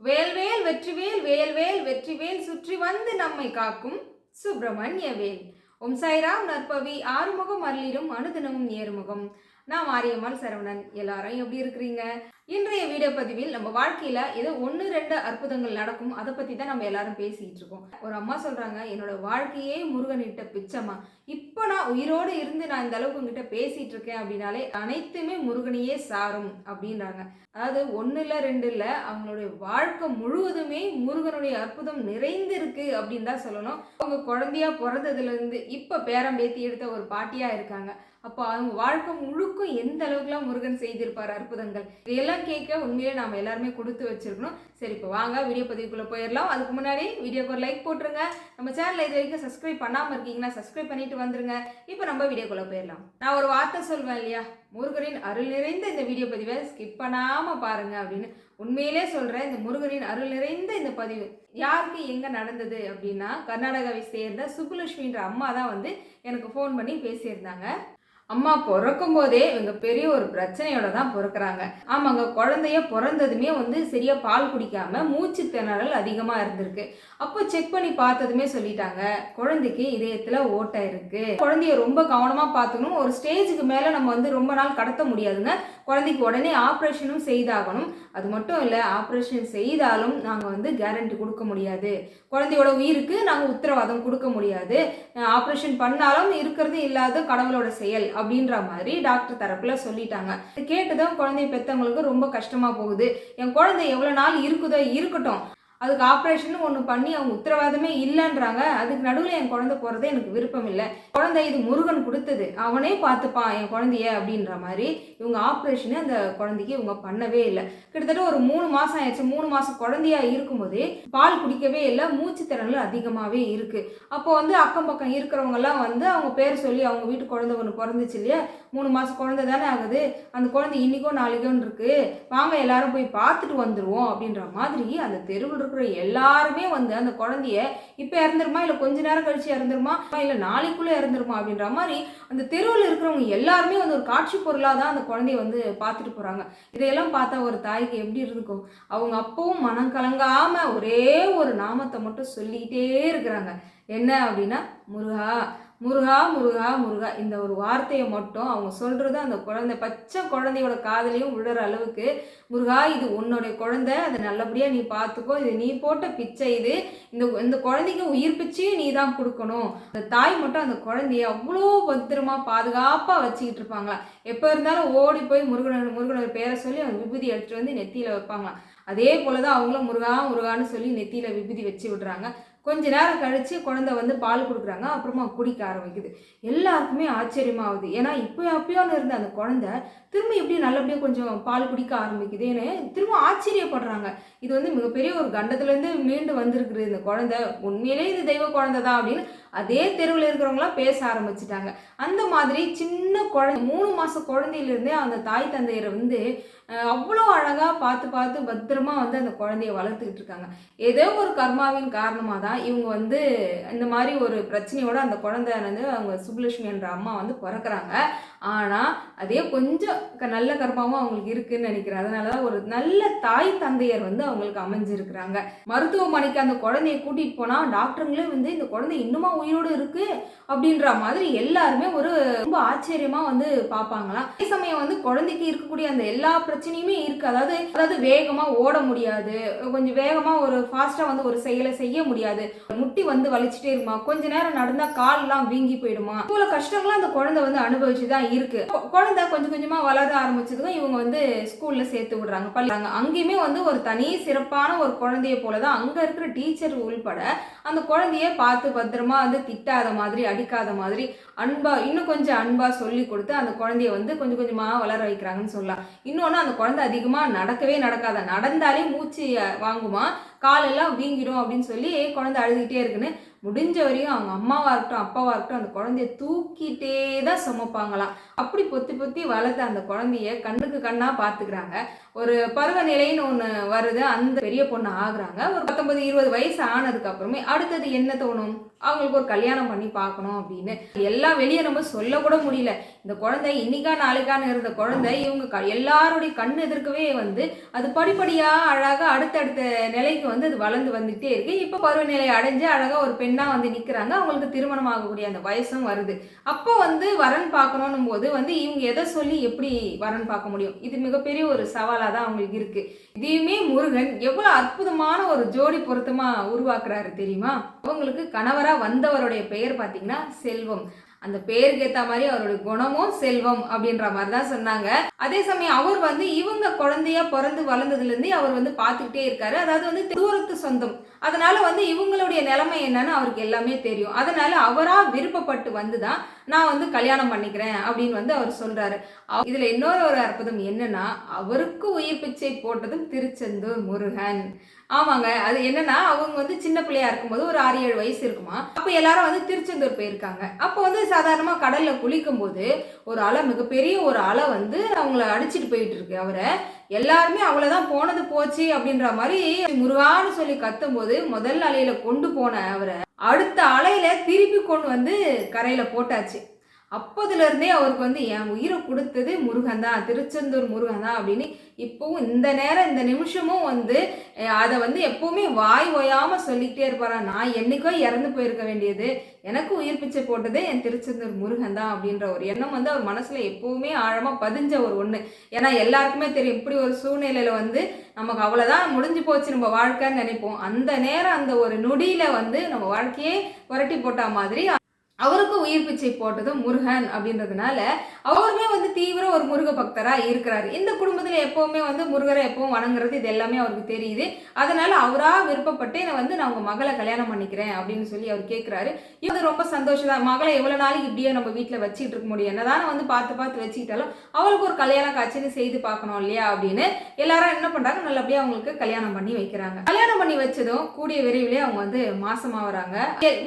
வேல்வேல் வெற்றிவேல் வேல்வேல் வெற்றிவேல் சுற்றி வந்து நம்மை காக்கும் சுப்பிரமணிய வேல். ஓம் சாய்ராம் நற்பவி ஆறுமுகம் அருளிடும் அனுதினமும் ஏறுமுகம். நான் மாரியம்மாள் சரவணன். எல்லாரும் எப்படி இருக்கிறீங்க? இன்றைய வீடியோ பதிவில் நம்ம வாழ்க்கையில ஏதோ ஒன்று ரெண்டு அற்புதங்கள் நடக்கும். அதை பத்தி தான் நம்ம எல்லாரும் பேசிட்டு இருக்கோம். ஒரு அம்மா சொல்றாங்க என்னோட வாழ்க்கையே முருகனிட்ட பிச்சமா பிச்சம்மா. இப்போ நான் உயிரோடு இருந்து நான் இந்த அளவுக்கு உங்ககிட்ட பேசிட்டு இருக்கேன் அப்படின்னாலே அனைத்துமே முருகனையே சாரும் அப்படின்றாங்க. அதாவது ஒன்று இல்லை ரெண்டு இல்லை அவங்களுடைய வாழ்க்கை முழுவதுமே முருகனுடைய அற்புதம் நிறைந்து இருக்கு அப்படின்னு தான் சொல்லணும். அவங்க குழந்தையா பிறந்ததுல இருந்து இப்போ பேரம் பேத்தி எடுத்த ஒரு பாட்டியா இருக்காங்க. அப்போ அவங்க வாழ்க்கை முழுக்கும் எந்த அளவுக்குலாம் முருகன் செய்திருப்பார் அற்புதங்கள்? இதையெல்லாம் கேட்க உண்மையிலே நாம் எல்லாருமே கொடுத்து வச்சிருக்கணும். சரி இப்போ வாங்க வீடியோ பதிவுக்குள்ளே போயிடலாம். அதுக்கு முன்னாடி வீடியோக்கு ஒரு லைக் போட்டுருங்க. நம்ம சேனலை இது வரைக்கும் சப்ஸ்கிரைப் பண்ணாமல் இருக்கீங்கன்னா சப்ஸ்கிரைப் பண்ணிட்டு வந்துருங்க. இப்போ நம்ம வீடியோக்குள்ளே போயிடலாம். நான் ஒரு வார்த்தை சொல்வேன் இல்லையா? முருகனின் அருள் நிறைந்த இந்த வீடியோ பதிவை ஸ்கிப் பண்ணாமல் பாருங்க அப்படின்னு உண்மையிலே சொல்கிறேன் இந்த முருகனின் அருள் நிறைந்த இந்த பதிவு யாருக்கு எங்கே நடந்தது அப்படின்னா கர்நாடகாவை சேர்ந்த சுப்புலட்சுமின்ற அம்மா தான் வந்து எனக்கு ஃபோன் பண்ணி பேசியிருந்தாங்க. அம்மா பிறக்கும் போதே இவங்க பெரிய ஒரு பிரச்சனையோட தான் பிறக்கிறாங்க. ஆமாங்க குழந்தைய பிறந்ததுமே வந்து சரியா பால் குடிக்காம மூச்சு திணறல் அதிகமா இருந்திருக்கு. அப்போ செக் பண்ணி பார்த்ததுமே சொல்லிட்டாங்க குழந்தைக்கு இதயத்துல ஓட்டை இருக்கு. குழந்தைய ரொம்ப கவனமா பார்த்துக்கணும். ஒரு ஸ்டேஜுக்கு மேல நம்ம வந்து ரொம்ப நாள் கடத்த முடியாதுங்க. குழந்தைக்கு உடனே ஆப்ரேஷனும் செய்தாகணும். அது மட்டும் இல்லை ஆப்ரேஷன் செய்தாலும் நாங்கள் வந்து கேரண்டி கொடுக்க முடியாது. குழந்தையோட உயிருக்கு நாங்கள் உத்தரவாதம் கொடுக்க முடியாது. ஆப்ரேஷன் பண்ணாலும் இருக்கிறது இல்லாத கடவுளோட செயல். அப்படின்ற மாதிரி டாக்டர் தரப்புல சொல்லிட்டாங்க. கேட்டுதான் குழந்தைய பெற்றவங்களுக்கு ரொம்ப கஷ்டமா போகுது. என் குழந்தை எவ்வளோ நாள் இருக்குதோ இருக்கட்டும். அதுக்கு ஆப்ரேஷன் ஒன்று பண்ணி அவங்க உத்தரவாதமே இல்லைன்றாங்க. அதுக்கு நடுவில் என் குழந்தை போகிறது எனக்கு விருப்பம் இல்லை. குழந்தை இது முருகன் கொடுத்தது. அவனே பார்த்துப்பான் என் குழந்தைய அப்படின்ற மாதிரி இவங்க ஆப்ரேஷனு அந்த குழந்தைக்கு இவங்க பண்ணவே இல்லை. கிட்டத்தட்ட ஒரு மூணு மாதம் ஆயிடுச்சு. மூணு மாதம் குழந்தையா இருக்கும்போதே பால் குடிக்கவே இல்லை. மூச்சு திறனில் அதிகமாகவே இருக்குது அப்போ வந்து அக்கம் பக்கம் இருக்கிறவங்கெல்லாம் வந்து அவங்க பேர் சொல்லி அவங்க வீட்டு குழந்தை ஒன்று பிறந்துச்சு இல்லையா? மூணு மாதம் குழந்தை தானே ஆகுது. அந்த குழந்தை இன்றைக்கோ நாளைக்கோன்னு இருக்குது வாங்க எல்லாரும் போய் பார்த்துட்டு வந்துடுவோம் அப்படின்ற மாதிரி அந்த தெருவில் இருக்கிற எல்லாருமே வந்து அந்த குழந்தைய இப்போ இறந்துருமா? இல்லை கொஞ்ச நேரம் கழிச்சு இறந்துருமா? இல்லை நாளைக்குள்ளே இறந்துருமா? அப்படின்ற மாதிரி அந்த தெருவில் இருக்கிறவங்க எல்லாருமே வந்து ஒரு காட்சி பொருளாக தான் அந்த குழந்தைய வந்து பார்த்துட்டு போகிறாங்க இதையெல்லாம் பார்த்தா ஒரு தாய்க்கு எப்படி இருக்கும்? அவங்க அப்பவும் மனம் கலங்காமல் ஒரே ஒரு நாமத்தை மட்டும் சொல்லிக்கிட்டே இருக்கிறாங்க. என்ன அப்படின்னா முருகா முருகா முருகா முருகா. இந்த ஒரு வார்த்தையை மட்டும் அவங்க சொல்கிறது அந்த குழந்தை பச்சை குழந்தையோட காதலையும் விழுற அளவுக்கு முருகா இது உன்னுடைய குழந்தை அதை நல்லபடியாக நீ பார்த்துக்கோ இது நீ போட்ட பிச்சை இது இந்த இந்த குழந்தைக்கு உயிர் பிச்சையும் நீ தான் கொடுக்கணும். அந்த தாய் மட்டும் அந்த குழந்தைய அவ்வளோ பத்திரமா பாதுகாப்பாக வச்சுக்கிட்டு இருப்பாங்களா? எப்போ இருந்தாலும் ஓடி போய் முருகனோட முருகனோட பேரை சொல்லி அவங்க விபூதி எடுத்துகிட்டு வந்து நெத்தியில் வைப்பாங்களாம். அதே போல தான் அவங்களும் முருகா முருகான்னு சொல்லி நெத்தியில் விபூதி வச்சு விடுறாங்க. கொஞ்ச நேரம் கழித்து குழந்தை வந்து பால் கொடுக்குறாங்க அப்புறமா குடிக்க ஆரம்பிக்குது. எல்லாருக்குமே ஆச்சரியமாகுது. ஏன்னா இப்போ அப்பயோன்னு இருந்த அந்த குழந்தை திரும்ப எப்படி நல்லபடியாக கொஞ்சம் பால் குடிக்க ஆரம்பிக்குதுன்னு திரும்ப ஆச்சரியப்படுறாங்க. இது வந்து மிகப்பெரிய ஒரு கண்டத்துலேருந்து மீண்டு வந்திருக்குது. இந்த குழந்தை உண்மையிலே இது தெய்வ குழந்தை தான் அப்படின்னு அதே தெருவில் இருக்கிறவங்களாம் பேச ஆரம்பிச்சிட்டாங்க. அந்த மாதிரி சின்ன குழந்தை மூணு மாதம் குழந்தையிலேருந்தே அந்த தாய் தந்தையரை வந்து அவ்வளோ அழகாக பார்த்து பார்த்து பத்திரமா வந்து அந்த குழந்தைய வளர்த்துக்கிட்டு இருக்காங்க. ஏதோ ஒரு கர்மாவின் காரணமாக தான் இவங்க வந்து இந்த மாதிரி ஒரு பிரச்சனையோட அந்த குழந்தை வந்து அவங்க சுப்புலட்சுமி என்ற அம்மா வந்து பிறக்கிறாங்க. ஆனால் அதே கொஞ்சம் க- நல்ல கர்மாவும் அவங்களுக்கு இருக்குன்னு நினைக்கிறேன். அதனால தான் ஒரு நல்ல தாய் தந்தையர் வந்து அவங்களுக்கு அமைஞ்சிருக்கிறாங்க. மருத்துவமனைக்கு அந்த குழந்தைய கூட்டிகிட்டு போனால் டாக்டருங்களே வந்து இந்த குழந்தை இன்னுமா உயிரோடு இருக்கு? அப்படின்ற மாதிரி எல்லாருமே ஒரு ரொம்ப ஆச்சரியமாக வந்து பார்ப்பாங்களாம். அதே சமயம் வந்து குழந்தைக்கு இருக்கக்கூடிய அந்த எல்லா பிரச்சனையுமே இருக்கு. அதாவது அதாவது வேகமா ஓட முடியாது. கொஞ்சம் வேகமா ஒரு ஃபாஸ்டா வந்து ஒரு செயலை செய்ய முடியாது. முட்டி வந்து வலிச்சுட்டே இருக்குமா? கொஞ்ச நேரம் நடந்தா கால் எல்லாம் வீங்கி போயிடுமா? இவ்வளவு கஷ்டங்களும் அந்த குழந்தை வந்து அனுபவிச்சு தான் இருக்கு குழந்தை கொஞ்சம் கொஞ்சமா வளர ஆரம்பிச்சதுக்கும் இவங்க வந்து ஸ்கூல்ல சேர்த்து விடுறாங்க. பள்ளிங்க அங்கேயுமே வந்து ஒரு தனி சிறப்பான ஒரு குழந்தைய போலதான் அங்க இருக்கிற டீச்சர் உள்பட அந்த குழந்தைய பார்த்து பத்திரமா வந்து திட்டாத மாதிரி அடிக்காத மாதிரி அன்பா இன்னும் கொஞ்சம் அன்பா சொல்லி கொடுத்து அந்த குழந்தைய வந்து கொஞ்சம் கொஞ்சமா வளர வைக்கிறாங்கன்னு சொல்லலாம். இன்னொன்று அந்த குழந்தை அதிகமா நடக்கவே நடக்காத. நடந்தாலே மூச்சு வாங்குமா? காலெல்லாம் வீங்கிடும் அப்படின்னு சொல்லி குழந்தை அழுதுகிட்டே இருக்குன்னு முடிஞ்ச வரையும் அவங்க அம்மாவாக இருக்கட்டும் அப்பாவாக இருக்கட்டும் அந்த குழந்தைய தூக்கிட்டே தான் சுமப்பாங்களாம். அப்படி பொத்தி பொத்தி வளர்த்த அந்த குழந்தைய கண்ணுக்கு கண்ணாக பார்த்துக்கிறாங்க. ஒரு பருவநிலைன்னு ஒன்று வருது. அந்த பெரிய பொண்ணு ஆகுறாங்க. ஒரு பத்தொன்பது இருபது வயசு ஆனதுக்கு அப்புறமே அடுத்தது என்ன தோணும்? அவங்களுக்கு ஒரு கல்யாணம் பண்ணி பார்க்கணும் அப்படின்னு. எல்லாம் வெளியே நம்ம சொல்லக்கூட முடியல. இந்த குழந்தை இன்னைக்கா நாளைக்கான்னு இருந்த குழந்தை இவங்க க எல்லாருடைய கண் எதிர்க்கவே வந்து அது படிப்படியாக அழகாக அடுத்தடுத்த நிலைக்கு வந்து அது வளர்ந்து வந்துகிட்டே இருக்கு. இப்போ பருவநிலை அடைஞ்சு அழகாக ஒரு பெண்ணாக வந்து நிற்கிறாங்க அவங்களுக்கு திருமணம் ஆகக்கூடிய அந்த வயசும் வருது. அப்போ வந்து வரன் பார்க்கணும் போது வந்து இவங்க எதை சொல்லி எப்படி வரன் பார்க்க முடியும்? இது மிகப்பெரிய ஒரு சவாலாக தான் அவங்களுக்கு இருக்கு. இதையுமே முருகன் எவ்வளோ அற்புதமான ஒரு ஜோடி பொருத்தமாக உருவாக்குறாரு தெரியுமா? அவங்களுக்கு கணவராக வந்தவருடைய பெயர் பார்த்தீங்கன்னா செல்வம். அந்த பெயருக்கு ஏத்த மாதிரி அவருடைய குணமும் செல்வம் அப்படின்ற மாதிரி தான் சொன்னாங்க. அதே சமயம் அவர் வந்து இவங்க குழந்தையா பிறந்து வளர்ந்ததுலேருந்தே அவர் வந்து பார்த்துக்கிட்டே இருக்காரு. அதாவது வந்து தூரத்து சொந்தம். அதனால வந்து இவங்களுடைய நிலைமை என்னன்னு அவருக்கு எல்லாமே தெரியும். அதனால அவரா விருப்பப்பட்டு வந்துதான் நான் வந்து கல்யாணம் பண்ணிக்கிறேன் அப்படின்னு வந்து அவர் சொல்றாரு. இதுல இன்னொரு ஒரு அற்புதம் என்னன்னா அவருக்கு உயிர் பிச்சை போட்டதும் திருச்செந்தூர் முருகன். ஆமாங்க. அது என்னன்னா அவங்க வந்து சின்ன பிள்ளையா இருக்கும்போது ஒரு ஆறு ஏழு வயசு இருக்குமா? அப்போ எல்லாரும் வந்து திருச்செந்தூர் போயிருக்காங்க. அப்போ வந்து சாதாரணமா கடல்ல குளிக்கும் போது ஒரு அலை மிகப்பெரிய ஒரு அலை வந்து அவங்கள அடிச்சிட்டு போயிட்டு இருக்கு அவரை எல்லாருமே அவ்வளோதான் போனது போச்சு அப்படின்ற மாதிரி முருகான்னு சொல்லி கத்தும்போது முதல் அலையில கொண்டு போன அவரை அடுத்த அலையில திருப்பி கொண்டு வந்து கரையில போட்டாச்சு. அப்போதுலேருந்தே அவருக்கு வந்து என் உயிரை கொடுத்தது முருகன் தான் திருச்செந்தூர் முருகன் தான் அப்படின்னு இப்போவும் இந்த நேரம் இந்த நிமிஷமும் வந்து அதை வந்து எப்போவுமே வாய் ஓயாமல் சொல்லிக்கிட்டே இருப்பாரா? நான் என்றைக்கோ இறந்து போயிருக்க வேண்டியது. எனக்கு உயிர் பிச்சை போட்டதே என் திருச்செந்தூர் முருகன் தான் அப்படின்ற ஒரு எண்ணம் வந்து அவர் மனசில் எப்போவுமே ஆழமாக பதிஞ்ச ஒரு ஒன்று ஏன்னா எல்லாருக்குமே தெரியும் இப்படி ஒரு சூழ்நிலையில் வந்து நமக்கு அவ்வளோதான் முடிஞ்சு போச்சு நம்ம வாழ்க்கைன்னு நினைப்போம். அந்த நேரம் அந்த ஒரு நொடியில் வந்து நம்ம வாழ்க்கையே புரட்டி போட்டால் மாதிரி அவருக்கு உயிர் பிச்சை போட்டது முருகன் அப்படின்றதுனால அவருமே வந்து தீவிர ஒரு முருக பக்தரா இருக்கிறாரு. இந்த குடும்பத்துல எப்பவுமே வந்து முருகரை எப்பவும் வணங்குறது இது எல்லாமே அவருக்கு தெரியுது. அதனால அவரா விருப்பப்பட்டு என்னை வந்து நான் உங்க மகளை கல்யாணம் பண்ணிக்கிறேன் அப்படின்னு சொல்லி அவர் கேட்கிறாரு இது ரொம்ப சந்தோஷம் தான். மகளை எவ்வளவு நாளைக்கு இப்படியே நம்ம வீட்டுல வச்சுட்டு இருக்க முடியும்? என்னதான் வந்து பார்த்து பார்த்து வச்சுக்கிட்டாலும் அவளுக்கு ஒரு கல்யாணம் காட்சின்னு செய்து பார்க்கணும் இல்லையா அப்படின்னு எல்லாரும் என்ன பண்றாங்க? நல்லபடியா அவங்களுக்கு கல்யாணம் பண்ணி வைக்கிறாங்க. கல்யாணம் பண்ணி வச்சதும் கூடிய விரைவிலே அவங்க வந்து மாசமாகறாங்க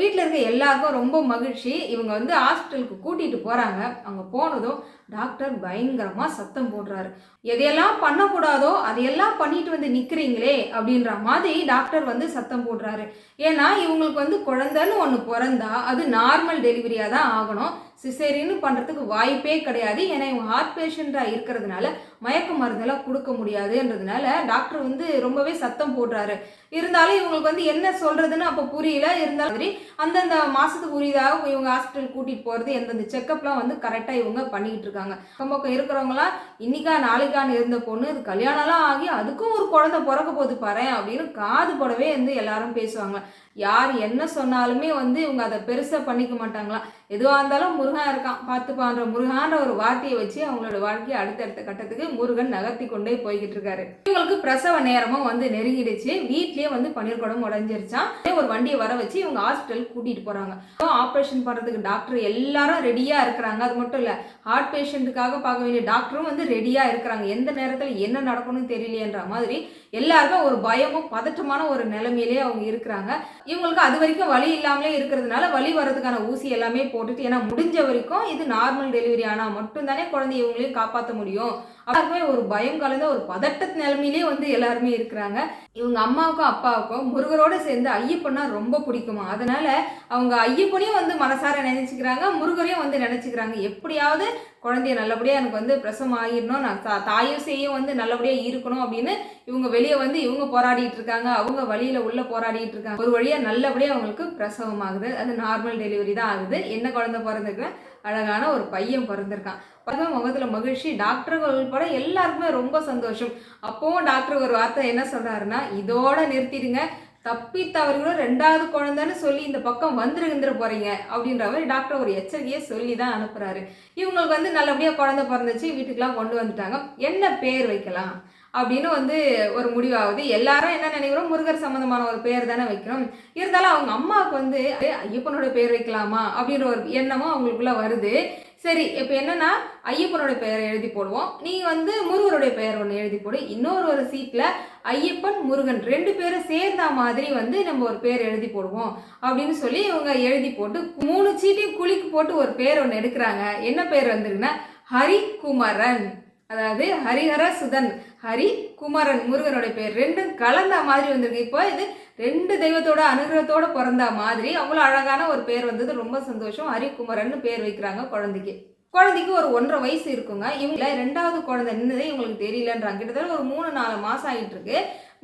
வீட்டில் இருக்க எல்லாருக்கும் ரொம்ப மகிழ்ச்சி. இவங்க வந்து ஹாஸ்பிட்டலுக்கு கூட்டிகிட்டு போகிறாங்க அங்கே போனதும் டாக்டர் பயங்கரமாக சத்தம் போடுறாரு. எதையெல்லாம் பண்ணக்கூடாதோ அதையெல்லாம் பண்ணிட்டு வந்து நிற்கிறீங்களே அப்படின்ற மாதிரி டாக்டர் வந்து சத்தம் போடுறாரு. ஏன்னா இவங்களுக்கு வந்து குழந்தைன்னு ஒன்று பிறந்தா அது நார்மல் டெலிவரியாக தான் ஆகணும். சிசேரியன்னு பண்ணுறதுக்கு வாய்ப்பே கிடையாது. ஏன்னா இவங்க ஹார்ட் பேஷண்ட்டாக இருக்கிறதுனால மயக்க மருந்தெல்லாம் கொடுக்க முடியாதுன்றதுனால டாக்டர் வந்து ரொம்பவே சத்தம் போடுறாரு. இருந்தாலும் இவங்களுக்கு வந்து என்ன சொல்கிறதுன்னு அப்போ புரியல. இருந்தாலும் சரி அந்தந்த மாதத்துக்கு உரியதாக இவங்க ஹாஸ்பிட்டல் கூட்டிகிட்டு போகிறது எந்தெந்த செக்கப்லாம் வந்து கரெக்டாக இவங்க பண்ணிக்கிட்டு இருக்காங்க. பக்கம் இருக்கிறவங்களாம் இன்னைக்கா நாளைக்கான்னு இருந்த பொண்ணு இது கல்யாணம்லாம் ஆகி அதுக்கும் ஒரு குழந்தை பிறக்க போது பாரு அப்படின்னு காது படவே வந்து எல்லாரும் பேசுவாங்க. யார் என்ன சொன்னாலுமே வந்து இவங்க அதை பெருசாக பண்ணிக்க மாட்டாங்களாம். எதுவாக இருந்தாலும் முருகன் இருக்கான். பார்த்துப்பான்ற முருகான்ற ஒரு வார்த்தையை வச்சு அவங்களோட வாழ்க்கையை அடுத்தடுத்த கட்டத்துக்கு முருகன் நகர்த்தி கொண்டே போய்கிட்டு இருக்காரு. இவங்களுக்கு பிரசவ நேரமும் வந்து நெருங்கிடுச்சு. வீட்லயே வந்து பன்னீர் குடம் உடஞ்சிருச்சான் ஒரு வண்டியை வர வச்சு இவங்க ஹாஸ்பிட்டல் கூட்டிட்டு போறாங்க. ஆப்ரேஷன் பண்றதுக்கு டாக்டர் எல்லாரும் ரெடியா இருக்கிறாங்க. அது மட்டும் இல்ல ஹார்ட் பேஷண்ட்டுக்காக பார்க்க வேண்டிய டாக்டரும் வந்து ரெடியா இருக்கிறாங்க. எந்த நேரத்தில் என்ன நடக்கணும்னு தெரியலையன்ற மாதிரி எல்லாருமே ஒரு பயமும் பதட்டமான ஒரு நிலைமையிலேயே அவங்க இருக்கிறாங்க. இவங்களுக்கு அது வரைக்கும் வலி இல்லாமலே இருக்கிறதுனால வலி வர்றதுக்கான ஊசி எல்லாமே போட்டுட்டு ஏன்னா முடிஞ்ச வரைக்கும் இது நார்மல் டெலிவரி ஆனால் மட்டும்தானே குழந்தைய இவங்களையும் காப்பாற்ற முடியும். எல்லாருமே ஒரு பயம் கலந்த ஒரு பதட்ட நிலைமையிலே வந்து எல்லாருமே இருக்கிறாங்க. இவங்க அம்மாவுக்கும் அப்பாவுக்கும் முருகரோட சேர்ந்து ஐயப்பன்னா ரொம்ப பிடிக்குமா? அதனால அவங்க ஐயப்பனையும் வந்து மனசார நினைச்சுக்கிறாங்க முருகரையும் வந்து நினைச்சுக்கிறாங்க. எப்படியாவது குழந்தைய நல்லபடியாக எனக்கு வந்து பிரசவம் ஆகிடணும். நான் தா- தாயும் செய்யும் வந்து நல்லபடியாக இருக்கணும் அப்படின்னு இவங்க வெளியே வந்து இவங்க போராடிட்டு இருக்காங்க. அவங்க வழியில் உள்ளே போராடிட்டு இருக்காங்க. ஒரு வழியாக நல்லபடியாக அவங்களுக்கு பிரசவம் ஆகுது அது நார்மல் டெலிவரி தான் ஆகுது. என்ன குழந்தை பிறந்திருக்கு? அழகான ஒரு பையன் பிறந்திருக்கான். பக முகத்தில் மகிழ்ச்சி. டாக்டர்கள் உட்பட எல்லாருக்குமே ரொம்ப சந்தோஷம். அப்போவும் டாக்டர் ஒரு வார்த்தை என்ன சொல்கிறாருன்னா இதோட நிறுத்திடுங்க. தப்பி தவறுகளோ ரெண்டாவது குழந்தைன்னு சொல்லி இந்த பக்கம் வந்துருந்துட போறீங்க அப்படின்ற மாதிரி டாக்டர் ஒரு எச்சரிக்கையை சொல்லி தான் அனுப்புறாரு. இவங்களுக்கு வந்து நல்லபடியாக குழந்தை பிறந்துச்சு வீட்டுக்கெல்லாம் கொண்டு வந்துட்டாங்க. என்ன பேர் வைக்கலாம்? அப்படின்னு வந்து ஒரு முடிவாகுது. எல்லாரும் என்ன நினைக்கிறோம்? முருகர் சம்மந்தமான ஒரு பேர் தானே வைக்கிறோம். இருந்தாலும் அவங்க அம்மாவுக்கு வந்து ஐயப்பனோட பேர் வைக்கலாமா? அப்படின்ற ஒரு எண்ணமும் அவங்களுக்குள்ள வருது. சரி இப்போ என்னன்னா ஐயப்பனோட பெயரை எழுதி போடுவோம். நீ வந்து முருகருடைய பெயர் ஒன்று எழுதி போடு. இன்னொரு ஒரு சீட்டில் ஐயப்பன் முருகன் ரெண்டு பேரும் சேர்ந்த மாதிரி வந்து நம்ம ஒரு பேர் எழுதி போடுவோம். அப்படின்னு சொல்லி இவங்க எழுதி போட்டு மூணு சீட்டையும் குழிக்கு போட்டு ஒரு பேர் ஒன்று எடுக்கிறாங்க. என்ன பேர் வந்துருக்குன்னா ஹரிகுமரன். அதாவது ஹரிஹர சுதன் ஹரி குமரன் முருகனுடைய பேர். ரெண்டும் கலந்த மாதிரி வந்திருக்கு. இப்போ இது ரெண்டு தெய்வத்தோட அனுகிரகத்தோட பிறந்த மாதிரி அவ்வளோ அழகான ஒரு பேர் வந்தது. ரொம்ப சந்தோஷம். ஹரிகுமரன் பேர் வைக்கிறாங்க குழந்தைக்கு. குழந்தைக்கு ஒரு ஒன்றரை வயசு இருக்குங்க. இவங்கள ரெண்டாவது குழந்தை நின்னதே இவங்களுக்கு தெரியலன்றாங்க. கிட்டத்தட்ட ஒரு மூணு நாலு மாதம் ஆகிட்டு இருக்கு.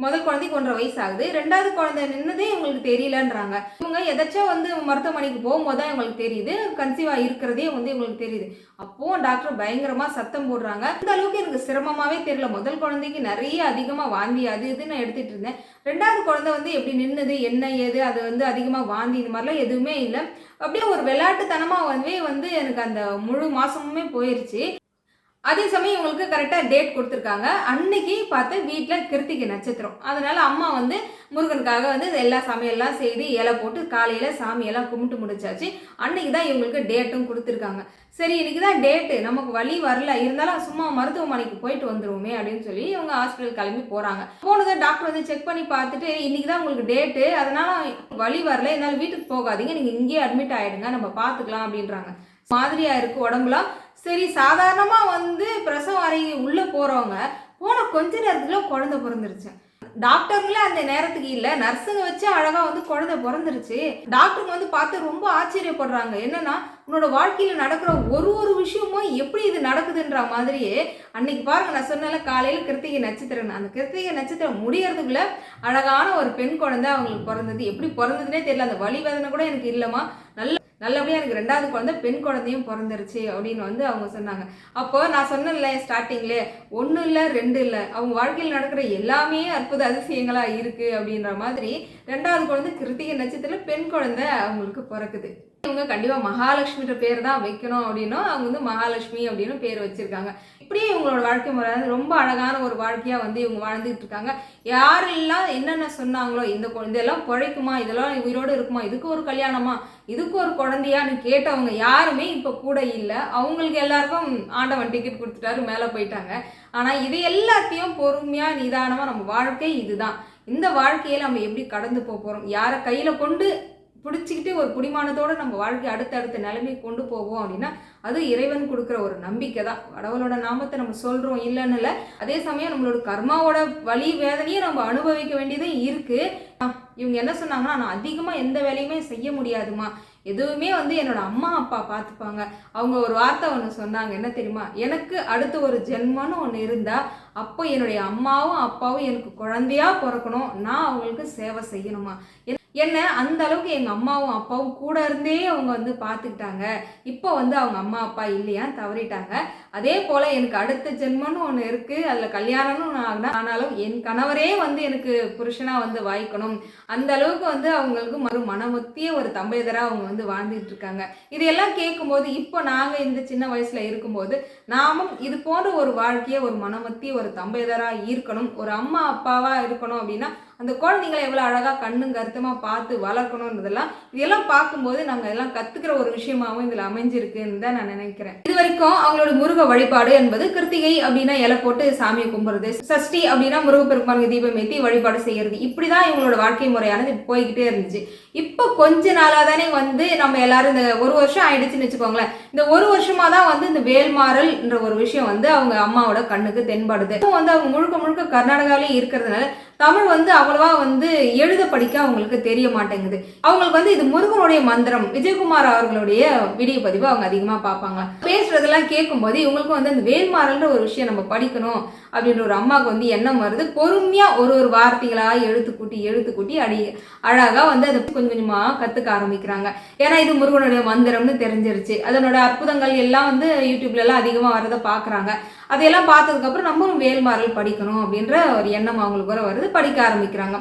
முதல் குழந்தைக்கு ஒன்றரை வயசு ஆகுது ரெண்டாவது குழந்தை நின்னதே இவங்களுக்கு தெரியலன்றாங்க. இவங்க எதாச்சும் வந்து மருத்துவமனைக்கு போகும்போது தான் இவங்களுக்கு தெரியுது. கன்சீவாக இருக்கிறதே வந்து இவங்களுக்கு தெரியுது. அப்போ டாக்டர் பயங்கரமாக சத்தம் போடுறாங்க. அந்த அளவுக்கு எனக்கு சிரமமாகவே தெரியல. முதல் குழந்தைக்கு நிறைய அதிகமாக வாந்தி அது இது நான் எடுத்துட்டு இருந்தேன். ரெண்டாவது குழந்தை வந்து எப்படி நின்னது என்ன ஏது அது வந்து அதிகமாக வாந்தி இது மாதிரிலாம் எதுவுமே இல்லை. அப்படியே ஒரு விளையாட்டுத்தனமாக வந்து வந்து எனக்கு அந்த முழு மாதமுமே போயிருச்சு. அதே சமயம் இவங்களுக்கு கரெக்டாக டேட் கொடுத்துருக்காங்க. அன்னைக்கு பார்த்து வீட்டில் கிருத்திகை நட்சத்திரம். அதனால அம்மா வந்து முருகனுக்காக வந்து எல்லா சமையல்லாம் செய்து இலை போட்டு காலையில் சாமியெல்லாம் கும்பிட்டு முடிச்சாச்சு. அன்னைக்கு தான் இவங்களுக்கு டேட்டும் கொடுத்துருக்காங்க. சரி இன்னைக்கு தான் டேட்டு நமக்கு வழி வரல. இருந்தாலும் சும்மா மருத்துவமனைக்கு போயிட்டு வந்துருவோமே அப்படின்னு சொல்லி இவங்க ஹாஸ்பிட்டல் கிளம்பி போகிறாங்க போனதை டாக்டர் வந்து செக் பண்ணி பார்த்துட்டு இன்னைக்கு தான் உங்களுக்கு டேட்டு அதனால வழி வரல. இருந்தாலும் வீட்டுக்கு போகாதீங்க. நீங்கள் இங்கேயே அட்மிட் ஆகிடுங்க நம்ம பார்த்துக்கலாம் அப்படின்றாங்க. மாதிரியாக இருக்குது உடம்புலாம். சரி சாதாரணமாக வந்து பிரசவ அறை உள்ளே போகிறவங்க போன கொஞ்ச நேரத்தில் குழந்தை பிறந்துருச்சு. டாக்டருங்களே அந்த நேரத்துக்கு இல்லை. நர்ஸுங்க வச்சு அழகாக வந்து குழந்தை பிறந்துருச்சு. டாக்டருங்க வந்து பார்த்து ரொம்ப ஆச்சரியப்படுறாங்க. என்னன்னா உன்னோட வாழ்க்கையில் நடக்கிற ஒரு ஒரு விஷயமும் எப்படி இது நடக்குதுன்ற மாதிரியே அன்னைக்கு பாருங்க நான் சொன்னால காலையில் கிருத்திகை நட்சத்திரம் அந்த கிருத்திகை நட்சத்திரம் முடியறதுக்குள்ள அழகான ஒரு பெண் குழந்தை அவங்களுக்கு பிறந்தது. எப்படி பிறந்ததுன்னே தெரியல. அந்த வலி வேதனை கூட எனக்கு இல்லைம்மா. நல்ல நல்லபடியாக எனக்கு ரெண்டாவது குழந்தை பெண் குழந்தையும் பிறந்துருச்சு அப்படின்னு வந்து அவங்க சொன்னாங்க. அப்போ நான் சொன்னேன்ல ஸ்டார்டிங்லே ஒன்றும் இல்லை ரெண்டு இல்லை. அவங்க வாழ்க்கையில் நடக்கிற எல்லாமே அற்புத அதிசயங்களாக இருக்குது அப்படின்ற மாதிரி ரெண்டாவது குழந்தை கிருத்திகை நட்சத்திரத்தில் பெண் குழந்தை அவங்களுக்கு பிறக்குது. இவங்க கண்டிப்பாக மகாலட்சுமின்ற பேர் தான் வைக்கணும் அப்படின்னா அவங்க வந்து மகாலட்சுமி அப்படின்னு பேர் வச்சிருக்காங்க. இப்படியே இவங்களோட வாழ்க்கை முறை வந்து ரொம்ப அழகான ஒரு வாழ்க்கையாக வந்து இவங்க வாழ்ந்துட்டு இருக்காங்க. யாரெல்லாம் என்னென்ன சொன்னாங்களோ இந்த இதெல்லாம் பிழைக்குமா இதெல்லாம் உயிரோடு இருக்குமா இதுக்கு ஒரு கல்யாணமா இதுக்கு ஒரு குழந்தையான்னு கேட்டவங்க யாருமே இப்போ கூட இல்லை. அவங்களுக்கு எல்லாருக்கும் ஆண்டவன் டிக்கெட் கொடுத்துட்டாரு மேலே போயிட்டாங்க. ஆனால் இது எல்லாத்தையும் பொறுமையாக நிதானமாக நம்ம வாழ்க்கை இதுதான். இந்த வாழ்க்கையில நம்ம எப்படி கடந்து போக போகிறோம் யாரை கையில் கொண்டு பிடிச்சிக்கிட்டு ஒரு குடிமானத்தோடு நம்ம வாழ்க்கை அடுத்தடுத்த நிலைமைக்கு கொண்டு போவோம் அப்படின்னா அது இறைவன் கொடுக்குற ஒரு நம்பிக்கை தான். கடவுளோட நாமத்தை நம்ம சொல்கிறோம் இல்லைன்னு இல்லை அதே சமயம் நம்மளோட கர்மாவோட வலி வேதனையை நம்ம அனுபவிக்க வேண்டியதும் இருக்குது இவங்க என்ன சொன்னாங்கன்னா நான் அதிகமாக எந்த வேலையுமே செய்ய முடியாதுமா எதுவுமே வந்து என்னோட அம்மா அப்பா பார்த்துப்பாங்க. அவங்க ஒரு வார்த்தை ஒன்று சொன்னாங்க என்ன தெரியுமா? எனக்கு அடுத்த ஒரு ஜென்மன்னு ஒன்று இருந்தால் அப்போ என்னுடைய அம்மாவும் அப்பாவும் எனக்கு குழந்தையா பிறக்கணும். நான் அவங்களுக்கு சேவை செய்யணுமா என்ன- அந்த அளவுக்கு எங்கள் அம்மாவும் அப்பாவும் கூட இருந்தே அவங்க வந்து பார்த்துக்கிட்டாங்க இப்போ வந்து அவங்க அம்மா அப்பா இல்லையா தவறிட்டாங்க. அதே போல் எனக்கு அடுத்த ஜென்மம்னு ஒன்று இருக்குது அதில் கல்யாணம்னு ஒன்று ஆகுனா ஆனாலும் என் கணவரே வந்து எனக்கு புருஷனாக வந்து வாய்க்கணும். அந்த அளவுக்கு வந்து அவங்களுக்கு மறு மனமுத்திய ஒரு தம்பையதராக அவங்க வந்து வாழ்ந்துட்டு இருக்காங்க. இதையெல்லாம் கேட்கும்போது இப்போ நாங்கள் இந்த சின்ன வயசில் இருக்கும்போது நாமும் இது போன்ற ஒரு வாழ்க்கையை ஒரு மனமொத்திய ஒரு தம்பையதராக ஈர்க்கணும் ஒரு அம்மா அப்பாவாக இருக்கணும் அப்படின்னா அந்த குழந்தைங்களை எவ்வளோ அழகாக கண்ணும் கருத்துமாக பார்த்து வளர்க்கணுன்றதெல்லாம் இதெல்லாம் பார்க்கும்போது நாங்கள் எல்லாம் கற்றுக்கிற ஒரு விஷயமாவும் இதில் அமைஞ்சிருக்குன்னு தான் நான் நினைக்கிறேன். இது வரைக்கும் அவங்களோட முருக வழிபாடு என்பது கிருத்திகை அப்படின்னா இலை போட்டு சாமியை கும்பிடுறது சஷ்டி அப்படின்னா முருகப்பெருமானுக்கு தீபம் ஏற்றி வழிபாடு செய்யறது. இப்படிதான் இவங்களோட வாழ்க்கை முறையானது போய்கிட்டே இருந்துச்சு. இப்போ கொஞ்ச நாளாக தானே வந்து நம்ம எல்லாரும் இந்த ஒரு வருஷம் ஆயிடுச்சுன்னு வச்சுக்கோங்களேன். இந்த ஒரு வருஷமாக தான் வந்து இந்த வேல்மாறல்ன்ற ஒரு விஷயம் வந்து அவங்க அம்மாவோட கண்ணுக்கு தென்படுது. இப்போ வந்து அவங்க முழுக்க முழுக்க கர்நாடகாவிலே இருக்கிறதுனால தமிழ் வந்து அவ்வளவா வந்து எழுத படிக்க அவங்களுக்கு தெரிய மாட்டேங்குது. அவங்களுக்கு வந்து இது முருகனுடைய மந்திரம் விஜயகுமார் அவர்களுடைய வீடியோ பதிவு அவங்க அதிகமாக பார்ப்பாங்க. பேசுறதெல்லாம் கேட்கும்போது இவங்களுக்கும் வந்து அந்த வேல்மாறல்ன்ற ஒரு விஷயம் நம்ம படிக்கணும் அப்படின்ற ஒரு அம்மாவுக்கு வந்து எண்ணம் வருது. பொறுமையாக ஒரு ஒரு வார்த்தைகளாக எழுத்து கூட்டி எழுத்து கூட்டி அடி அழகாக வந்து அது கொஞ்சம் கொஞ்சமாக கத்துக்க ஆரம்பிக்கிறாங்க. ஏன்னா இது முருகனுடைய மந்திரம்னு தெரிஞ்சிருச்சு. அதனோட அற்புதங்கள் எல்லாம் வந்து யூடியூப்ல எல்லாம் வரதை பார்க்குறாங்க அதையெல்லாம் பார்த்ததுக்கப்புறம் நம்மளும் வேல்மாறல் படிக்கணும் அப்படின்ற ஒரு எண்ணம் அவங்களுக்கு வர வருது. படிக்க ஆரம்பிக்கிறாங்க.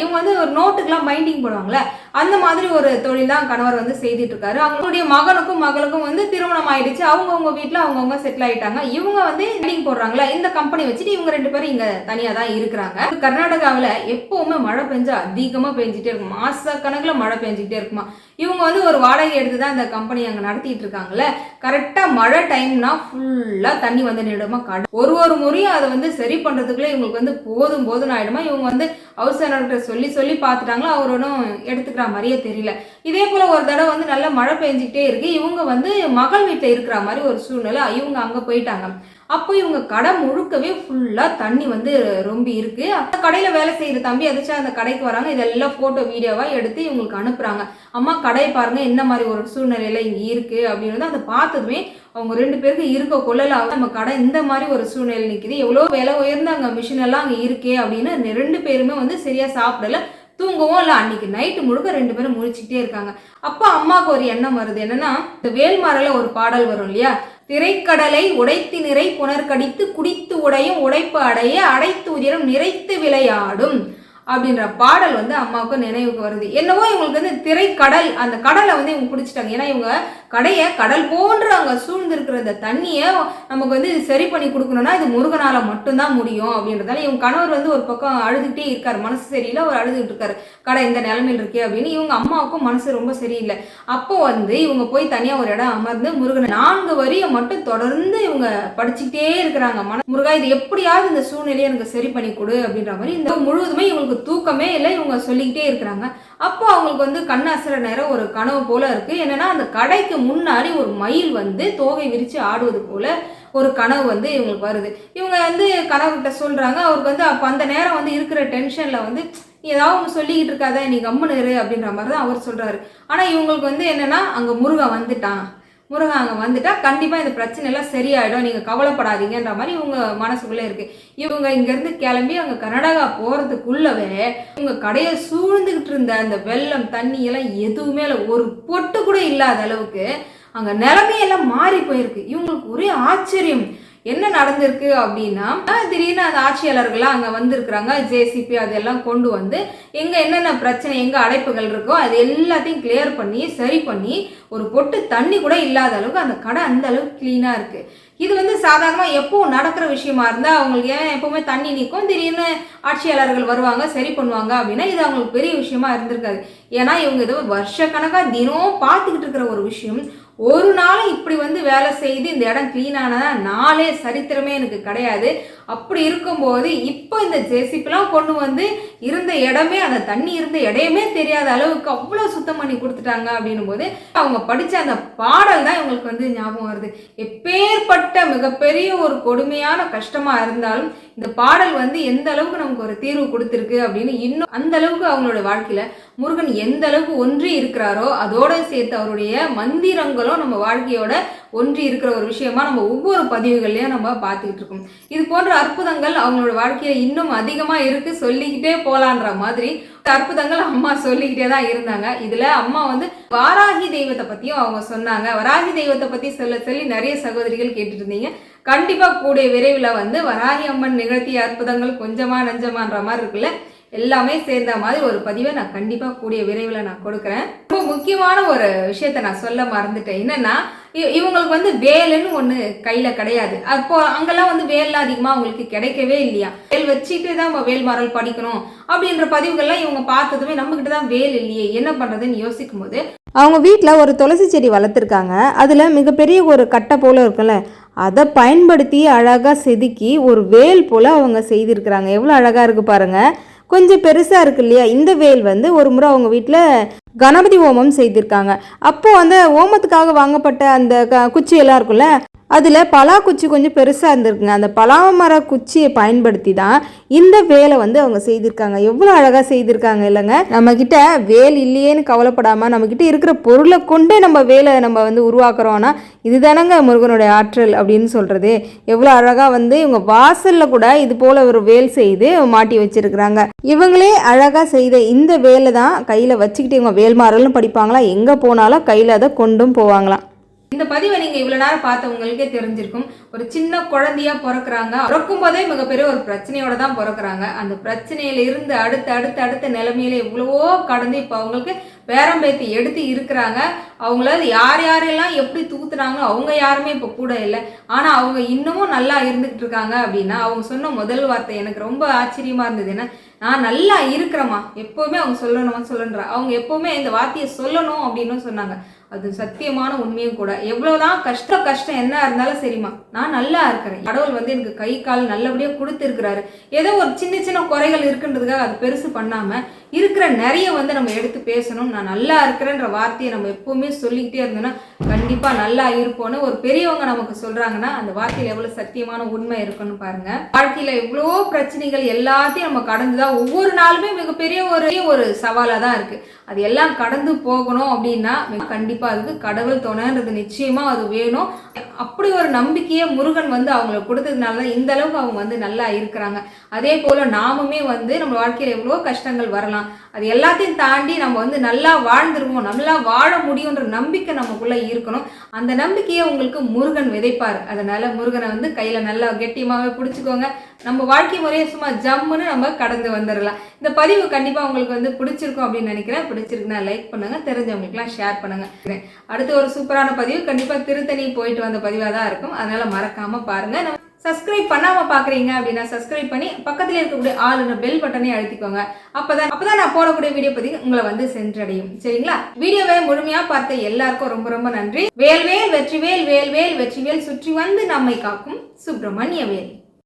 இவங்க வந்து ஒரு நோட்டுக்கெல்லாம் பைண்டிங் போடுவாங்களே அந்த மாதிரி ஒரு தொழில் தான் கணவர் வந்து செய்துட்டு இருக்காரு. அவங்களுடைய மகனுக்கும் மகளுக்கும் வந்து திருமணம் ஆயிடுச்சு. அவங்கவுங்க வீட்டில் அவங்கவுங்க செட்டில் ஆயிட்டாங்க. இவங்க வந்து பைண்டிங் போடுறாங்களா இந்த கம்பெனி வச்சுட்டு இவங்க ரெண்டு பேரும் இங்க தனியாக தான் இருக்கிறாங்க. கர்நாடகாவில் எப்பவுமே மழை பெஞ்சா அதிகமாக பெஞ்சிட்டே இருக்கும்? மாச மழை பெஞ்சிக்கிட்டே இருக்குமா? இவங்க வந்து ஒரு வாடகை எடுத்து தான் இந்த கம்பெனி அங்கே நடத்திட்டு இருக்காங்கல்ல. கரெக்டாக மழை டைம்னா ஃபுல்லாக தண்ணி வந்து நிடுமா கடை ஒரு ஒரு முறையும் அதை வந்து சரி பண்ணுறதுக்குள்ளே இவங்களுக்கு வந்து போதும் போதும் ஆயிடுமா? இவங்க வந்து ஹவுஸ் ஓனர்கிட்ட சொல்லி சொல்லி பார்த்துட்டாங்களா? அவர் ஒன்றும் எடுத்துக்கிற மாதிரியே தெரியல. இதே போல் ஒரு தடவை வந்து நல்லா மழை பெஞ்சிக்கிட்டே இருக்கு. இவங்க வந்து மகள் வீட்டில் இருக்கிற மாதிரி ஒரு சூழ்நிலை இவங்க அங்கே போயிட்டாங்க. அப்போ இவங்க கடை முழுக்கவே ஃபுல்லாக தண்ணி வந்து ரொம்ப இருக்கு. அந்த கடையில் வேலை செய்கிற தம்பி எதாச்சும் அந்த கடைக்கு வராங்க. இதெல்லாம் ஃபோட்டோ வீடியோவாக எடுத்து இவங்களுக்கு அனுப்புகிறாங்க அம்மா கடையை பாருங்கள் என்ன மாதிரி ஒரு சூழ்நிலையில் இங்கே இருக்கு அப்படின்றது அதை பார்த்ததுமே அவங்க ரெண்டு பேருக்கு இருக்க கொள்ளல நம்ம கடை இந்த மாதிரி ஒரு சூழ்நிலை நிற்கிது எவ்வளோ விலை உயர்ந்த அங்கே மிஷின் எல்லாம் அங்கே இருக்கே அப்படின்னு ரெண்டு பேருமே வந்து சரியாக சாப்பிடல தூங்கவும் இல்லை அன்னைக்கு நைட்டு முழுக்க ரெண்டு பேரும் முழிச்சுக்கிட்டே இருக்காங்க. அப்போ அம்மாவுக்கு ஒரு எண்ணம் வருது. என்னன்னா இந்த வேல்மாரில் ஒரு பாடல் வரும் இல்லையா? திரைக்கடலை உடைத்து நிறை புனர்கடித்து குடித்து உடையும் உடைப்பு அடைய அடைத்து உதிரம் நிறைத்து விளையாடும் அப்படின்ற பாடல் வந்து அம்மாவுக்கு நினைவுக்கு வருது. என்னவோ இவங்களுக்கு வந்து திரைக்கடல் அந்த கடலை வந்து இவங்க பிடிச்சிட்டாங்க. ஏன்னா இவங்க கடையை கடல் போன்று அங்கே சூழ்ந்திருக்கிற அந்த தண்ணியை நமக்கு வந்து இது சரி பண்ணி கொடுக்கணும்னா இது முருகனால் மட்டும்தான் முடியும் அப்படின்றதால இவங்க கணவர் வந்து ஒரு பக்கம் அழுதுகிட்டே இருக்கார். மனசு சரியில்லை அவர் அழுதுகிட்டு இருக்காரு. கடை இந்த நிலமையில் இருக்கே அப்படின்னு இவங்க அம்மாவுக்கும் மனசு ரொம்ப சரியில்லை. அப்போ வந்து இவங்க போய் தனியாக ஒரு இடம் அமர்ந்து முருகனை நான்கு வரியை மட்டும் தொடர்ந்து இவங்க படிச்சுக்கிட்டே இருக்கிறாங்க. மன முருகா இது எப்படியாவது இந்த சூழ்நிலையை எனக்கு சரி பண்ணி கொடு அப்படின்ற மாதிரி இந்த முழுவதுமே இவங்களுக்கு தூக்கமே இல்லை. இவங்க சொல்லிக்கிட்டே இருக்கிறாங்க. அப்போ அவங்களுக்கு வந்து கண்ணாசிர நேரம் ஒரு கனவு போல இருக்கு. என்னன்னா அந்த கடைக்கு முன்னாடி ஒரு மயில் வந்து தோகை விரித்து ஆடுவது போல ஒரு கனவு வந்து இவங்களுக்கு வருது. இவங்க வந்து கனவுகிட்ட சொல்கிறாங்க அவருக்கு வந்து அப்போ அந்த நேரம் வந்து இருக்கிற டென்ஷனில் வந்து நீ ஏதாவது ஒன்று சொல்லிக்கிட்டு இருக்காத நீ கம்முன்னு இரு அப்படின்ற மாதிரி தான் அவர் சொல்கிறாரு ஆனால் இவங்களுக்கு வந்து என்னென்னா அங்கே முருகன் வந்துட்டான். முருகன் அங்கே வந்துட்டால் கண்டிப்பாக இந்த பிரச்சனை எல்லாம் சரியாயிடும். நீங்கள் கவலைப்படாதீங்கன்ற மாதிரி இவங்க மனசுக்குள்ளே இருக்குது இவங்க இங்கேருந்து கிளம்பி அங்கே கர்நாடகா போகிறதுக்குள்ளவே இவங்க கடையை சூழ்ந்துக்கிட்டு இருந்த அந்த வெள்ளம் தண்ணியெல்லாம் எதுவுமே இல்லை. ஒரு பொட்டு கூட இல்லாத அளவுக்கு அங்கே நிலைமையெல்லாம் மாறி போயிருக்கு. இவங்களுக்கு ஒரே ஆச்சரியம். என்ன நடந்திருக்கு அப்படின்னா திடீர்னு அந்த ஆட்சியாளர்கள்லாம் அங்கே வந்திருக்கிறாங்க ஜேசிபி அதெல்லாம் கொண்டு வந்து எங்கே என்னென்ன பிரச்சனை எங்கே அடைப்புகள் இருக்கோ அது எல்லாத்தையும் கிளியர் பண்ணி சரி பண்ணி ஒரு பொட்டு தண்ணி கூட இல்லாத அளவுக்கு அந்த கடை அந்த அளவுக்கு க்ளீனாக இருக்குது இது வந்து சாதாரணமாக எப்பவும் நடக்கிற விஷயமா இருந்தால் அவங்களுக்கு ஏன் எப்பவுமே தண்ணி நிற்கும்? திடீர்னு ஆட்சியாளர்கள் வருவாங்க சரி பண்ணுவாங்க அப்படின்னா இது அவங்களுக்கு பெரிய விஷயமா இருந்திருக்காது. ஏன்னா இவங்க ஏதோ வருஷக்கணக்காக தினம் பார்த்துக்கிட்டு இருக்கிற ஒரு விஷயம். ஒரு நாளும் இப்படி வந்து வேலை செய்து இந்த இடம் க்ளீன் ஆனதா? நாளே சரித்திரமே எனக்கு கிடையாது. அப்படி இருக்கும்போது இப்போ இந்த ஜேசிபிலாம் கொண்டு வந்து இருந்த இடமே அந்த தண்ணி இருந்த இடையுமே தெரியாத அளவுக்கு அவ்வளோ சுத்தம் பண்ணி கொடுத்துட்டாங்க அப்படின்னும் போது அவங்க படித்த அந்த பாடல் தான் இவங்களுக்கு வந்து ஞாபகம் வருது. எப்பேற்பட்ட மிகப்பெரிய ஒரு கொடுமையான கஷ்டமாக இருந்தாலும் இந்த பாடல் வந்து எந்த அளவுக்கு நமக்கு ஒரு தீர்வு கொடுத்துருக்கு அப்படின்னு இன்னும் அந்த அளவுக்கு அவங்களோட வாழ்க்கையில முருகன் எந்த அளவுக்கு ஒன்றி இருக்கிறாரோ அதோட சேர்த்து அவருடைய மந்திரங்களும் நம்ம வாழ்க்கையோட ஒன்றி இருக்கிற ஒரு விஷயமா நம்ம ஒவ்வொரு பதிவுகள்லையும் நம்ம பார்த்துக்கிட்டு இருக்கோம். இது போன்ற அற்புதங்கள் அவங்களோட வாழ்க்கையில இன்னும் அதிகமாக இருக்கு. சொல்லிக்கிட்டே போகலான்ற மாதிரி அற்புதங்கள் அம்மா சொல்லிக்கிட்டே தான் இருந்தாங்க. இதுல அம்மா வந்து வாராகி தெய்வத்தை பத்தியும் அவங்க சொன்னாங்க. வராகி தெய்வத்தை பத்தி சொல்ல சொல்லி நிறைய சகோதரிகள் கேட்டுட்டு இருந்தீங்க. கண்டிப்பா கூடிய விரைவில் வந்து வராகி அம்மன் நிகழ்த்திய அற்புதங்கள் கொஞ்சமா நஞ்சமான்ற மாதிரி இருக்குல்ல. எல்லாமே சேர்ந்த மாதிரி ஒரு பதிவை நான் கண்டிப்பாக கூடிய விரைவில் நான் கொடுக்குறேன். ரொம்ப முக்கியமான ஒரு விஷயத்த நான் சொல்ல மறந்துட்டேன். என்னென்னா இவங்களுக்கு வந்து வேலுன்னு ஒன்று கையில் கிடையாது. அப்போ அங்கெல்லாம் வந்து வேல்லாம் அதிகமாக அவங்களுக்கு கிடைக்கவே இல்லையா? வேல் வச்சுட்டு தான் நம்ம வேல் மாறல் படிக்கணும் அப்படின்ற பதிவுகள்லாம் இவங்க பார்த்ததுமே நம்மக்கிட்ட தான் வேல் இல்லையே. என்ன பண்ணுறதுன்னு யோசிக்கும் போது அவங்க வீட்டில் ஒரு துளசி செடி வளர்த்துருக்காங்க. அதில் மிகப்பெரிய ஒரு கட்டை போல் இருக்குல்ல அதை பயன்படுத்தி அழகாக செதுக்கி ஒரு வேல் போல் அவங்க செய்திருக்கிறாங்க. எவ்வளோ அழகாக இருக்குது பாருங்கள் கொஞ்சம் பெருசாக இருக்கு இல்லையா? இந்த வேல் வந்து ஒரு முறை அவங்க வீட்டில் கணபதி ஹோமம் செய்திருக்காங்க. அப்போது அந்த ஹோமத்துக்காக வாங்கப்பட்ட அந்த க குச்சியெல்லாம் இருக்குல்ல அதில் பலா குச்சி கொஞ்சம் பெருசாக இருந்திருக்குங்க. அந்த பலா மர குச்சியை பயன்படுத்தி தான் இந்த வேலை வந்து அவங்க செய்திருக்காங்க. எவ்வளோ அழகாக செய்திருக்காங்க இல்லைங்க? நம்மக்கிட்ட வேல் இல்லையேன்னு கவலைப்படாமல் நம்மக்கிட்ட இருக்கிற பொருளை கொண்டே நம்ம வேலை நம்ம வந்து உருவாக்குறோன்னா இதுதானங்க முருகனுடைய ஆற்றல் அப்படின்னு சொல்கிறது எவ்வளோ அழகாக வந்து இவங்க வாசலில் கூட இது போல் ஒரு வேல் செய்து மாட்டி வச்சிருக்கிறாங்க. இவங்களே அழகாக செய்த இந்த வேலை தான் கையில் வச்சுக்கிட்டு இவங்க வேல்மாறல்னு படிப்பாங்களா? எங்கே போனாலும் கையில் அதை கொண்டும் போவாங்களாம். இந்த பதிவை நீங்க இவ்வளவு நேரம் பார்த்தவங்களுக்கே தெரிஞ்சிருக்கும். ஒரு சின்ன குழந்தையா பிறக்குறாங்க. பிறக்கும் போதே மிகப்பெரிய ஒரு பிரச்சனையோட தான் பிறக்கிறாங்க. அந்த பிரச்சனையில இருந்து அடுத்து அடுத்து அடுத்த நிலைமையில எவ்வளவோ கடந்து இப்போ அவங்களுக்கு பேரம் பேத்தி எடுத்து இருக்கிறாங்க. அவங்கள யார் யாரெல்லாம் எப்படி தூத்துனாங்களோ அவங்க யாருமே இப்போ கூட இல்லை. ஆனால் அவங்க இன்னமும் நல்லா இருந்துகிட்டு இருக்காங்க அப்படின்னா அவங்க சொன்ன முதல் வார்த்தை எனக்கு ரொம்ப ஆச்சரியமா இருந்தது. என்ன? நான் நல்லா இருக்கிறேம்மா. எப்போவுமே அவங்க சொல்லணுமா சொல்லணுன்றா அவங்க எப்போவுமே இந்த வார்த்தையை சொல்லணும் அப்படின்னு சொன்னாங்க. அது சத்தியமான உண்மையும் கூட. எவ்வளோதான் கஷ்ட கஷ்டம் என்ன இருந்தாலும் சரிம்மா. நான் நல்லா இருக்கிறேன். கடவுள் வந்து எனக்கு கை கால் நல்லபடியாக கொடுத்துருக்கிறாரு. ஏதோ ஒரு சின்ன சின்ன குறைகள் இருக்குன்றதுக்காக அது பெருசு பண்ணாமல் இருக்கிற நிறைய வந்து நம்ம எடுத்து பேசணும். நான் நல்லா இருக்கிறேன்ற வார்த்தையை நம்ம எப்போவுமே சொல்லிக்கிட்டே இருந்தோம்னா கண்டிப்பாக நல்லா இருப்போம்னு ஒரு பெரியவங்க நமக்கு சொல்கிறாங்கன்னா அந்த வார்த்தையில் எவ்வளோ சத்தியமான உண்மை இருக்குன்னு பாருங்கள் வாழ்க்கையில் எவ்வளோ பிரச்சனைகள் எல்லாத்தையும் நம்ம கடந்துதான் ஒவ்வொரு நாளுமே மிகப்பெரிய ஒரு ஒரு சவாலாக தான் இருக்குது அது எல்லாம் கடந்து போகணும் அப்படின்னா கண்டிப்பா அதுக்கு கடவுள் துணைன்றது நிச்சயமா அது வேணும். அப்படி ஒரு நம்பிக்கையை முருகன் வந்து அவங்களுக்கு கொடுத்ததுனால தான் இந்த அளவுக்கு அவங்க வந்து நல்லா இருக்கிறாங்க. அதே போல நாமுமே வந்து நம்ம வாழ்க்கையில எவ்வளோ கஷ்டங்கள் வரலாம். அது எல்லாத்தையும் தாண்டி நம்ம வந்து நல்லா வாழ்ந்துருவோம் நல்லா வாழ முடியுன்ற நம்பிக்கை நமக்குள்ளே இருக்கணும். அந்த நம்பிக்கையை உங்களுக்கு முருகன் விதைப்பார். அதனால் முருகனை வந்து கையில் நல்லா கெட்டியமாகவே பிடிச்சிக்கோங்க. நம்ம வாழ்க்கை முறையை சும்மா ஜம்முன்னு நம்ம கடந்து வந்துடலாம். இந்த பதிவு கண்டிப்பாக உங்களுக்கு வந்து பிடிச்சிருக்கும் அப்படின்னு நினைக்கிறேன். பிடிச்சிருக்குன்னா லைக் பண்ணுங்கள் தெரிஞ்சவங்களுக்குலாம் ஷேர் பண்ணுங்க. அடுத்து ஒரு சூப்பரான பதிவு. கண்டிப்பாக திருத்தணி போயிட்டு வந்த பதிவாக தான் இருக்கும். அதனால் மறக்காமல் பாருங்கள் நம்ம சப்ஸ்கிரைப் பண்ணாம பாக்குறீங்க அப்படின்னா சப்ஸ்கிரைப் பண்ணி பக்கத்துல இருக்கக்கூடிய ஆளுன்ற பெல் பட்டனை அழுத்திக்கோங்க. அப்பதான் அப்பதான் நான் போடக்கூடிய வீடியோ பத்தி உங்களை வந்து சென்றடையும். சரிங்களா? வீடியோவை முழுமையா பார்த்த எல்லாருக்கும் ரொம்ப ரொம்ப நன்றி. வேல்வேல் வெற்றிவேல் வேல்வேல் வெற்றிவேல் சுற்றி வந்து நம்மை காக்கும் சுப்பிரமணிய வேல்.